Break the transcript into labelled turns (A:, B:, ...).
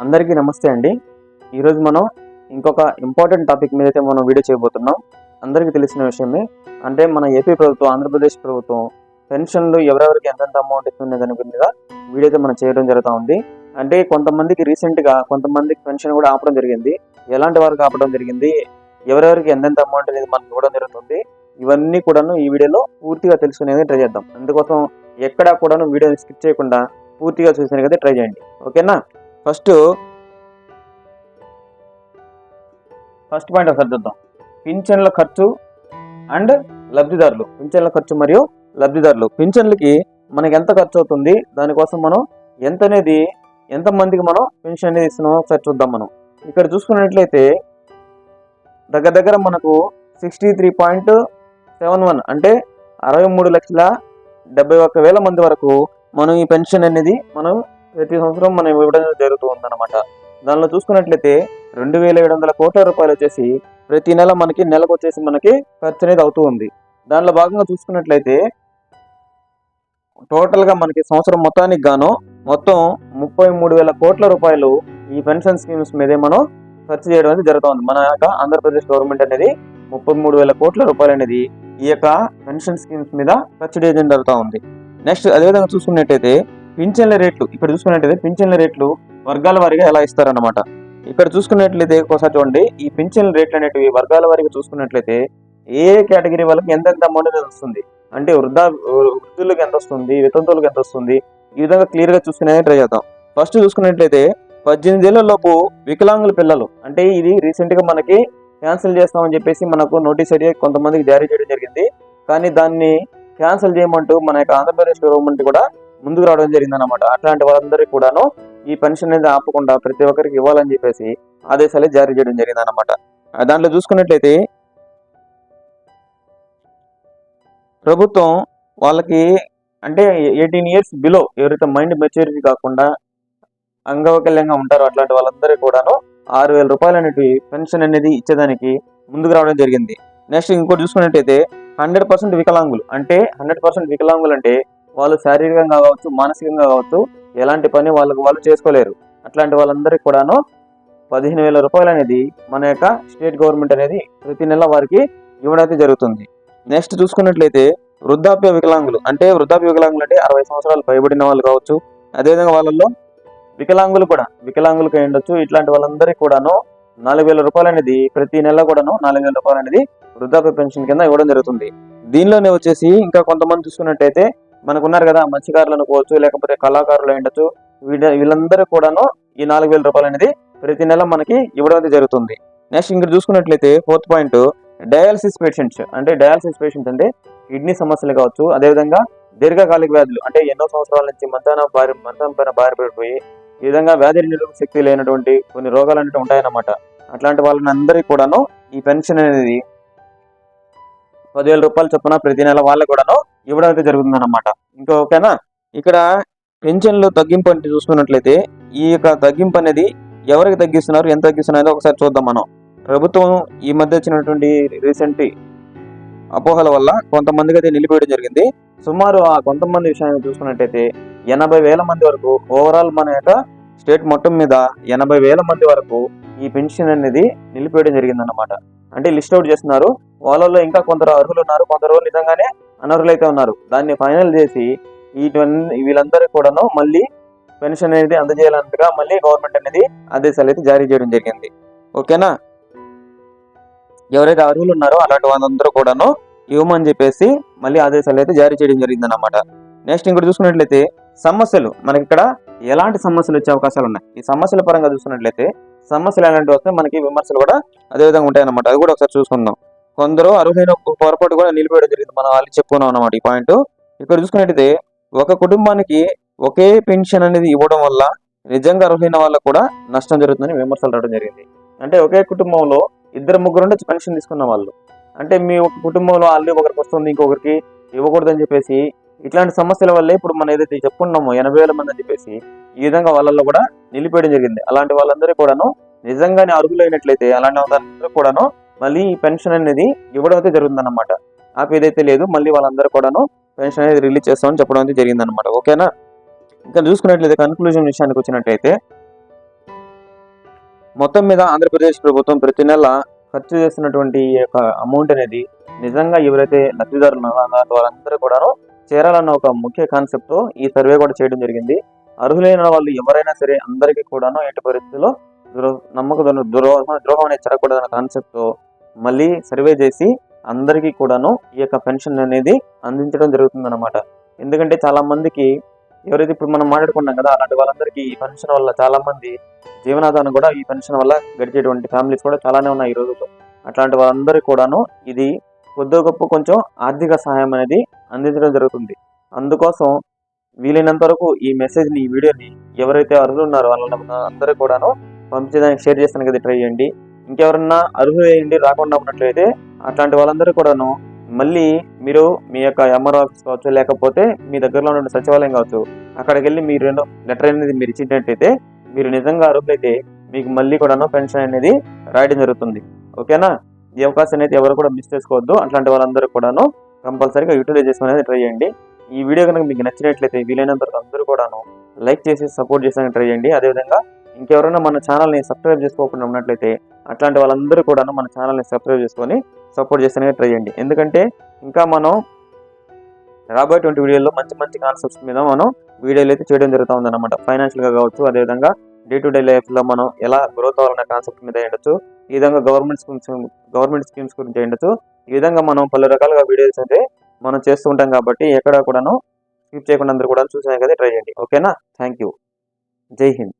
A: అందరికీ నమస్తే అండి. ఈరోజు మనం ఇంకొక ఇంపార్టెంట్ టాపిక్ మీద అయితే మనం వీడియో చేయబోతున్నాం. అందరికీ తెలిసిన విషయమే అంటే మన ఏపీ ప్రభుత్వం ఆంధ్రప్రదేశ్ ప్రభుత్వం పెన్షన్లు ఎవరెవరికి ఎంతెంత అమౌంట్ ఇస్తుంది దాని మీద వీడియో అయితే మనం చేయడం జరుగుతూ ఉంది. అంటే కొంతమందికి రీసెంట్గా కొంతమందికి పెన్షన్ కూడా ఆపడం జరిగింది. ఎలాంటి వారికి ఆపడం జరిగింది? ఎవరెవరికి ఎంతెంత అమౌంట్ అనేది మనకు ఇవ్వడం జరుగుతుంది? ఇవన్నీ కూడాను ఈ వీడియోలో పూర్తిగా తెలుసుకునేది ట్రై చేద్దాం. అందుకోసం ఎక్కడా కూడాను వీడియోని స్కిప్ చేయకుండా పూర్తిగా చూసేందుకైతే ట్రై చేయండి. ఓకేనా? ఫస్ట్ ఫస్ట్ పాయింట్ ఒకసారి చూద్దాం. పింఛన్ల ఖర్చు అండ్ లబ్ధిదారులు. పింఛన్ల ఖర్చు మరియు లబ్ధిదారులు. పింఛన్లకి మనకి ఎంత ఖర్చు అవుతుంది? దానికోసం మనం ఎంత అనేది ఎంత మందికి మనం పెన్షన్ అనేది ఇస్తున్నామో ఒకసారి చూద్దాం మనం. ఇక్కడ చూసుకున్నట్లయితే దగ్గర దగ్గర మనకు sixty three point seven one అంటే అరవై మూడు లక్షల డెబ్బై ఒక్క వేల మంది వరకు మనం ఈ పెన్షన్ అనేది మనం ప్రతి సంవత్సరం మనం ఇవ్వడం జరుగుతూ ఉందన్నమాట. దానిలో చూసుకున్నట్లయితే రెండు వేల ఏడు వందల కోట్ల రూపాయలు వచ్చేసి ప్రతి నెల మనకి నెలకు వచ్చేసి మనకి ఖర్చు అనేది అవుతూ ఉంది. దానిలో భాగంగా చూసుకున్నట్లయితే టోటల్గా మనకి సంవత్సరం మొత్తానికి గాను మొత్తం ముప్పై మూడు వేల కోట్ల రూపాయలు ఈ పెన్షన్ స్కీమ్స్ మీదే మనం ఖర్చు చేయడం అనేది జరుగుతుంది మన యొక్క ఆంధ్రప్రదేశ్ గవర్నమెంట్ అనేది ముప్పై మూడు వేల కోట్ల రూపాయలు అనేది ఈ యొక్క పెన్షన్ స్కీమ్స్ మీద ఖర్చు చేయడం జరుగుతూ ఉంది. నెక్స్ట్ అదేవిధంగా చూసుకున్నట్టయితే పింఛన్ల రేట్లు ఇక్కడ చూసుకున్నట్లయితే పింఛన్ల రేట్లు వర్గాల వారీగా ఎలా ఇస్తారన్నమాట. ఇక్కడ చూసుకున్నట్లయితే ఒకసారి చూడండి ఈ పింఛన్ రేట్లు అనేటివి వర్గాల వారీగా చూసుకున్నట్లయితే ఏ కేటగిరీ వాళ్ళకి ఎంతెంత అమౌంట్ అనేది వస్తుంది? అంటే వృద్ధా వృద్ధులకు ఎంత వస్తుంది వితంతువులకు ఎంత వస్తుంది? ఈ విధంగా క్లియర్గా చూసుకునే ట్రై చేద్దాం. ఫస్ట్ చూసుకున్నట్లయితే పద్దెనిమిది ఏళ్ళలోపు వికలాంగుల పిల్లలు అంటే ఇది రీసెంట్గా మనకి క్యాన్సిల్ చేస్తామని చెప్పేసి మనకు నోటీస్ అడిగి కొంతమందికి జారీ చేయడం జరిగింది. కానీ దాన్ని క్యాన్సిల్ చేయమంటూ మన యొక్క ఆంధ్రప్రదేశ్ గవర్నమెంట్ కూడా ముందుకు రావడం జరిగింది అనమాట అట్లాంటి వాళ్ళందరికీ కూడాను ఈ పెన్షన్ అనేది ఆపకుండా ప్రతి ఒక్కరికి ఇవ్వాలని చెప్పేసి ఆదేశాలు జారీ చేయడం జరిగింది అనమాట దాంట్లో చూసుకున్నట్లయితే ప్రభుత్వం వాళ్ళకి అంటే ఎయిటీన్ ఇయర్స్ బిలో ఎవరైతే మైండ్ మెచ్యూరిటీ కాకుండా అంగవైకల్యంగా ఉంటారో అట్లాంటి వాళ్ళందరికీ కూడాను ఆరు వేల రూపాయలు అనేవి పెన్షన్ అనేది ఇచ్చేదానికి ముందుకు రావడం జరిగింది. నెక్స్ట్ ఇంకోటి చూసుకున్నట్టయితే హండ్రెడ్ పర్సెంట్ వికలాంగులు అంటే హండ్రెడ్ పర్సెంట్ వికలాంగులు అంటే వాళ్ళు శారీరకంగా కావచ్చు మానసికంగా కావచ్చు ఎలాంటి పని వాళ్ళకు వాళ్ళు చేసుకోలేరు. అట్లాంటి వాళ్ళందరికీ కూడాను పదిహేను వేల రూపాయలు అనేది మన యొక్క స్టేట్ గవర్నమెంట్ అనేది ప్రతి నెల వారికి ఇవ్వడం జరుగుతుంది. నెక్స్ట్ చూసుకున్నట్లయితే వృద్ధాప్య వికలాంగులు అంటే వృద్ధాప్య వికలాంగులు అంటే అరవై సంవత్సరాలు పైబడిన వాళ్ళు కావచ్చు అదేవిధంగా వాళ్ళల్లో వికలాంగులు కూడా వికలాంగులకు అయి ఉండొచ్చు. ఇట్లాంటి వాళ్ళందరికీ కూడాను నాలుగు వేల రూపాయలు అనేది ప్రతి నెల కూడాను నాలుగు వేల రూపాయలు అనేది వృద్ధాప్య పెన్షన్ కింద ఇవ్వడం జరుగుతుంది. దీనిలోనే వచ్చేసి ఇంకా కొంతమంది చూసుకున్నట్టయితే మనకు ఉన్నారు కదా మత్స్యకారులు అనుకోవచ్చు లేకపోతే కళాకారులు ఉండొచ్చు. వీళ్ళ వీళ్ళందరూ కూడాను ఈ నాలుగు వేల రూపాయలు అనేది ప్రతి నెల మనకి ఇవ్వడం అయితే జరుగుతుంది. నెక్స్ట్ ఇక్కడ చూసుకున్నట్లయితే ఫోర్త్ పాయింట్ డయాలసిస్ పేషెంట్స్ అంటే డయాలసిస్ పేషెంట్స్ అంటే కిడ్నీ సమస్యలు కావచ్చు అదేవిధంగా దీర్ఘకాలిక వ్యాధులు. అంటే ఎన్నో సంవత్సరాల నుంచి మంచాన భారీ మంచం పైన బారి పడిపోయి ఈ విధంగా వ్యాధి నిరోధక శక్తి లేనటువంటి కొన్ని రోగాలు అనేవి ఉంటాయన్నమాట. అట్లాంటి వాళ్ళని అందరికీ కూడాను ఈ పెన్షన్ అనేది పదివేల రూపాయలు చొప్పున ప్రతి నెల వాళ్ళకి కూడాను ఇవ్వడం అయితే జరుగుతుంది అనమాట ఇంకా ఓకేనా? ఇక్కడ పెన్షన్లు తగ్గింపు అంటే చూసుకున్నట్లయితే ఈ యొక్క తగ్గింపు అనేది ఎవరికి తగ్గిస్తున్నారు ఎంత తగ్గిస్తున్నారు ఒకసారి చూద్దాం మనం. ప్రభుత్వం ఈ మధ్య వచ్చినటువంటి రీసెంట్ అపోహల వల్ల కొంతమందికి అయితే నిలిపేయడం జరిగింది. సుమారు ఆ కొంతమంది విషయాన్ని చూసుకున్నట్టయితే ఎనభై వేల మంది వరకు ఓవరాల్ మన యొక్క స్టేట్ మొత్తం మీద ఎనభై వేల మంది వరకు ఈ పెన్షన్ అనేది నిలిపేయడం జరిగింది అనమాట అంటే లిస్ట్ అవుట్ చేస్తున్నారు. వాళ్ళలో ఇంకా కొందరు అర్హులు ఉన్నారు కొందరు నిజంగానే అనర్హులు అయితే ఉన్నారు. దాన్ని ఫైనల్ చేసి వీటివన్నీ వీళ్ళందరికీ కూడాను మళ్ళీ పెన్షన్ అనేది అందజేయాలన్నట్టుగా మళ్ళీ గవర్నమెంట్ అనేది ఆదేశాలు అయితే జారీ చేయడం జరిగింది. ఓకేనా? ఎవరైతే అర్హులు ఉన్నారో అలాంటి వాళ్ళందరూ కూడాను ఇవ్వమని చెప్పేసి మళ్ళీ ఆదేశాలు అయితే జారీ చేయడం జరిగింది అనమాట నెక్స్ట్ ఇంకోటి చూసుకున్నట్లయితే సమస్యలు. మనకి ఇక్కడ ఎలాంటి సమస్యలు వచ్చే అవకాశాలు ఉన్నాయి? ఈ సమస్యల పరంగా చూసుకున్నట్లయితే సమస్యలు ఎలాంటివి వస్తే మనకి విమర్శలు కూడా అదే విధంగా ఉంటాయి అన్నమాట అది కూడా ఒకసారి చూసుకుందాం. కొందరు అర్హులైన పొరపాటు కూడా నిలిపేయడం జరిగింది. మనం వాళ్ళు చెప్పుకున్నాం అనమాట ఈ పాయింట్. ఇక్కడ చూసుకున్నట్టయితే ఒక కుటుంబానికి ఒకే పెన్షన్ అనేది ఇవ్వడం వల్ల నిజంగా అర్హులైన వాళ్ళకు కూడా నష్టం జరుగుతుందని విమర్శలు రావడం జరిగింది. అంటే ఒకే కుటుంబంలో ఇద్దరు ముగ్గురు ఉంటే పెన్షన్ తీసుకున్న వాళ్ళు. అంటే మీ ఒక కుటుంబంలో వాళ్ళు ఒకరికి వస్తుంది ఇంకొకరికి ఇవ్వకూడదని చెప్పేసి ఇట్లాంటి సమస్యల వల్లే ఇప్పుడు మనం ఏదైతే చెప్పుకున్నామో ఎనభై వేల మంది అని చెప్పేసి ఈ విధంగా వాళ్ళల్లో కూడా నిలిపేయడం జరిగింది. అలాంటి వాళ్ళందరూ కూడాను నిజంగానే అర్హులైనట్లయితే అలాంటి వాళ్ళందరూ కూడాను మళ్ళీ ఈ పెన్షన్ అనేది ఇవ్వడం అయితే జరుగుతుందన్నమాట. ఆపేదైతే ఏదైతే లేదు మళ్ళీ వాళ్ళందరూ కూడాను పెన్షన్ అనేది రిలీజ్ చేస్తామని చెప్పడం అయితే జరిగిందనమాట ఓకేనా? ఇంకా చూసుకున్నట్లయితే కన్క్లూజన్ విషయానికి వచ్చినట్లయితే మొత్తం మీద ఆంధ్రప్రదేశ్ ప్రభుత్వం ప్రతి నెల ఖర్చు చేస్తున్నటువంటి ఈ యొక్క అమౌంట్ అనేది నిజంగా ఎవరైతే లబ్ధిదారులు వాళ్ళందరూ కూడాను చేరాలన్న ఒక ముఖ్య కాన్సెప్ట్తో ఈ సర్వే కూడా చేయడం జరిగింది. అర్హులైన వాళ్ళు ఎవరైనా సరే అందరికీ కూడాను ఎట్టి పరిస్థితుల్లో నమ్మకం నమ్మక ద్రోహం ద్రోహం అనేది జరగకూడదన్న కాన్సెప్ట్ మళ్ళీ సర్వే చేసి అందరికీ కూడాను ఈ యొక్క పెన్షన్ అనేది అందించడం జరుగుతుంది ఎందుకంటే చాలా మందికి ఎవరైతే ఇప్పుడు మనం మాట్లాడుకున్నాం కదా అలాంటి వాళ్ళందరికీ ఈ పెన్షన్ వల్ల చాలా మంది జీవనాధారం కూడా ఈ పెన్షన్ వల్ల గడిచేటువంటి ఫ్యామిలీస్ కూడా చాలానే ఉన్నాయి ఈ రోజుల్లో. అట్లాంటి వాళ్ళందరికీ కూడాను ఇది కొద్ది గొప్ప కొంచెం ఆర్థిక సహాయం అనేది అందించడం జరుగుతుంది. అందుకోసం వీలైనంత వరకు ఈ మెసేజ్ని ఈ వీడియోని ఎవరైతే అర్హులు ఉన్నారో వాళ్ళ అందరూ కూడాను పంపించేదానికి షేర్ చేస్తానికి ట్రై చేయండి. ఇంకెవరన్నా అర్హులు రాకుండా ఉన్నట్లయితే అట్లాంటి వాళ్ళందరూ కూడాను మళ్ళీ మీరు మీ యొక్క ఎంఆర్ ఆఫీస్ కావచ్చు లేకపోతే మీ దగ్గరలో ఉన్న సచివాలయం కావచ్చు అక్కడికి వెళ్ళి మీరు లెటర్ అనేది మీరు ఇచ్చినట్టయితే మీరు నిజంగా అర్హులైతే మీకు మళ్ళీ కూడాను పెన్షన్ అనేది రాయడం జరుగుతుంది. ఓకేనా? ఈ అవకాశాన్ని అయితే ఎవరు కూడా మిస్ చేసుకోవద్దు. అట్లాంటి వాళ్ళందరూ కూడాను కంపల్సరీగా యూటిలైజ్ చేసుకుని అనేది ట్రై చేయండి. ఈ వీడియో కనుక మీకు నచ్చినట్లయితే వీలైనంత అందరూ కూడాను లైక్ చేసి సపోర్ట్ చేసానికి ట్రై చేయండి. అదేవిధంగా ఇంకెవరైనా మన ఛానల్ని సబ్స్క్రైబ్ చేసుకోకుండా ఉన్నట్లయితే అట్లాంటి వాళ్ళందరూ కూడాను మన ఛానల్ని సబ్స్క్రైబ్ చేసుకొని సపోర్ట్ చేస్తానికి ట్రై చేయండి. ఎందుకంటే ఇంకా మనం రాబోయేటువంటి వీడియోలో మంచి మంచి కాన్సెప్ట్స్ మీద మనం వీడియోలు అయితే చేయడం జరుగుతుంది అనమాట ఫైనాన్షియల్గా కావచ్చు అదేవిధంగా డే టు డే లైఫ్లో మనం ఎలా గ్రోత్ అవ్వాలనే కాన్సెప్ట్ మీద ఉండొచ్చు ఈ విధంగా గవర్నమెంట్ స్కీమ్స్ గవర్నమెంట్ స్కీమ్స్ గురించి ఉండొచ్చు ఈ విధంగా మనం పలు రకాలుగా వీడియోస్ అయితే మనం చేస్తూ ఉంటాం కాబట్టి ఎక్కడ కూడాను స్కిప్ చేయకుండా అందరూ కూడా చూసాను కదా ట్రై చేయండి. ఓకేనా థ్యాంక్ యూ జై హింద్.